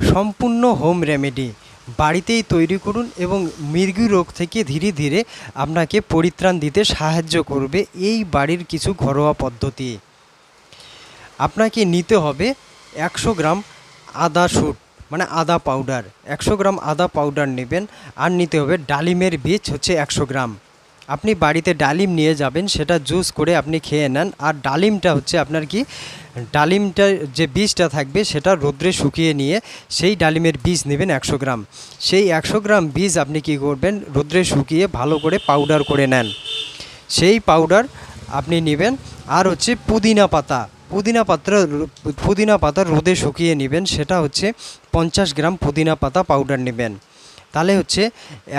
সম্পূর্ণ home remedy বাড়িতেই তৈরি করুন এবং মৃগী রোগ থেকে ধীরে ধীরে আপনাকে পরিত্রাণ দিতে সাহায্য করবে এই বাড়ির কিছু ঘরোয়া পদ্ধতি। আপনাকে নিতে হবে একশো গ্রাম আদা শুট মানে আদা পাউডার একশো গ্রাম আদা পাউডার নেবেন আর নিতে হবে ডালিমের বীজ হচ্ছে একশো গ্রাম। আপনি বাড়িতে ডালিম নিয়ে যাবেন, সেটা জুস করে আপনি খেয়ে নেন। আর ডালিমটা হচ্ছে আপনার কি ডালিমটার যে বীজটা থাকবে, সেটা রোদ্রে শুকিয়ে নিয়ে সেই ডালিমের বীজ নেবেন একশো গ্রাম। সেই একশো গ্রাম বীজ আপনি কি করবেন, রোদ্রে শুকিয়ে ভালো করে পাউডার করে নেন। সেই পাউডার আপনি নেবেন, আর হচ্ছে পুদিনা পাতা। পুদিনা পাত্র, পুদিনা পাতা রোদে শুকিয়ে নেবেন, সেটা হচ্ছে পঞ্চাশ গ্রাম পুদিনা পাতা পাউডার নেবেন। তাহলে হচ্ছে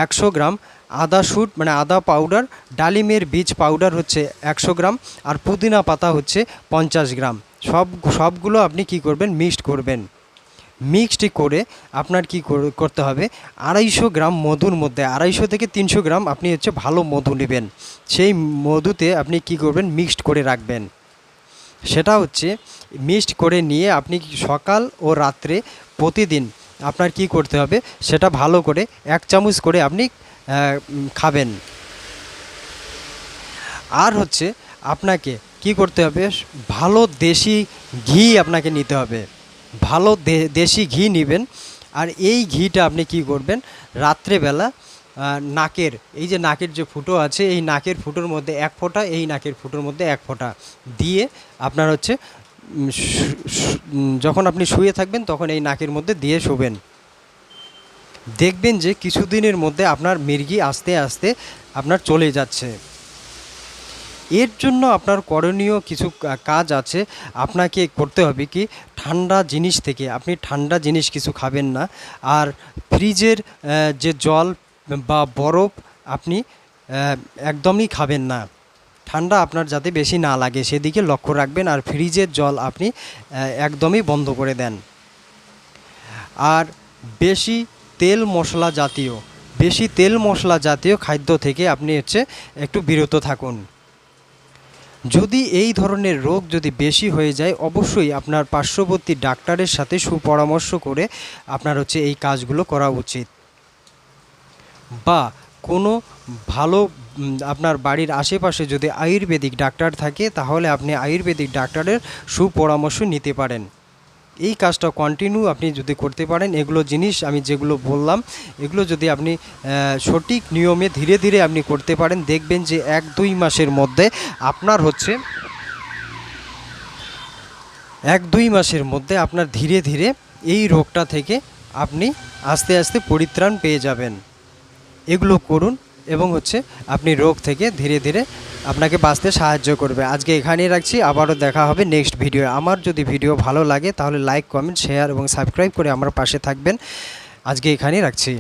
একশো গ্রাম আদা শুট মানে আদা পাউডার ডালিমের বীজ পাউডার হচ্ছে একশো গ্রাম আর পুদিনা পাতা হচ্ছে পঞ্চাশ গ্রাম। সব, সবগুলো আপনি কি করবেন? মিক্সড করবেন। মিক্সড করে আপনার কি কর- করতে হবে? আড়াইশো গ্রাম মধুর মধ্যে, আড়াইশো থেকে তিনশো গ্রাম আপনি হচ্ছে ভালো মধু নেবেন। সেই মধুতে আপনি কি করবেন? মিক্সড করে রাখবেন। সেটা হচ্ছে মিক্সড করে নিয়ে আপনি সকাল ও রাত্রে প্রতিদিন আপনার কি করতে হবে? সেটা ভালো করে এক চামচ করে আপনি খাবেন। আর হচ্ছে আপনাকে কি করতে হবে? ভালো দেশি ঘি আপনাকে নিতে হবে। ভালো দেশি ঘি নেবেন। আর এই ঘিটা আপনি কি করবেন? রাত্রেবেলা নাকের, এই যে নাকের যে ফুটো আছে, এই নাকের ফুটোর মধ্যে এক ফোঁটা, এই নাকের ফুটোর মধ্যে এক ফোঁটা। দিয়ে আপনার হচ্ছে যখন আপনি শুয়ে থাকবেন, তখন এই নাকের মধ্যে দিয়ে শোবেন। দেখবেন যে কিছুদিনের মধ্যে আপনার মির্গি আস্তে আস্তে আপনার চলে যাচ্ছে। এর জন্য আপনার করণীয় কিছু কাজ আছে। আপনাকে করতে হবে কি, ঠান্ডা জিনিস থেকে, আপনি ঠান্ডা জিনিস কিছু খাবেন না। আর ফ্রিজের যে জল বা বরফ আপনি একদমই খাবেন না। ঠান্ডা আপনার যাতে বেশি না লাগে, সেদিকে লক্ষ্য রাখবেন। আর ফ্রিজের জল আপনি একদমই বন্ধ করে দেন। আর বেশি তেল মশলা জাতীয়, বেশি তেল মশলা জাতীয় খাদ্য থেকে আপনি হচ্ছে একটু বিরত থাকুন। যদি এই ধরনের রোগ যদি বেশি হয়ে যায়, অবশ্যই আপনার পার্শ্ববর্তী ডাক্তারের সাথে সুপরামর্শ করে আপনার হচ্ছে এই কাজগুলো করা উচিত। বা কোনো ভালো আপনার বাড়ির আশেপাশে যদি আয়ুর্বেদিক ডাক্তার থাকে, তাহলে আপনি আয়ুর্বেদিক ডাক্তারের সুপরামর্শ নিতে পারেন। এই কাজটা কন্টিনিউ আপনি যদি করতে পারেন, এগুলো জিনিস আমি যেগুলো বললাম, এগুলো যদি আপনি সঠিক নিয়মে ধীরে ধীরে আপনি করতে পারেন, দেখবেন যে এক দুই মাসের মধ্যে আপনার হচ্ছে, এক দুই মাসের মধ্যে আপনার ধীরে ধীরে এই রোগটা থেকে আপনি আস্তে আস্তে পরিত্রাণ পেয়ে যাবেন। এগুলো করুন এবং হচ্ছে আপনি রোগ থেকে ধীরে ধীরে আপনাকে বাঁচতে সাহায্য করবে। আজকে এখানেই রাখছি, আবারও দেখা হবে নেক্সট ভিডিও আমার যদি ভিডিও ভালো লাগে তাহলে লাইক কমেন্ট শেয়ার এবং সাবস্ক্রাইব করে আমার পাশে থাকবেন। আজকে এখানেই রাখছি।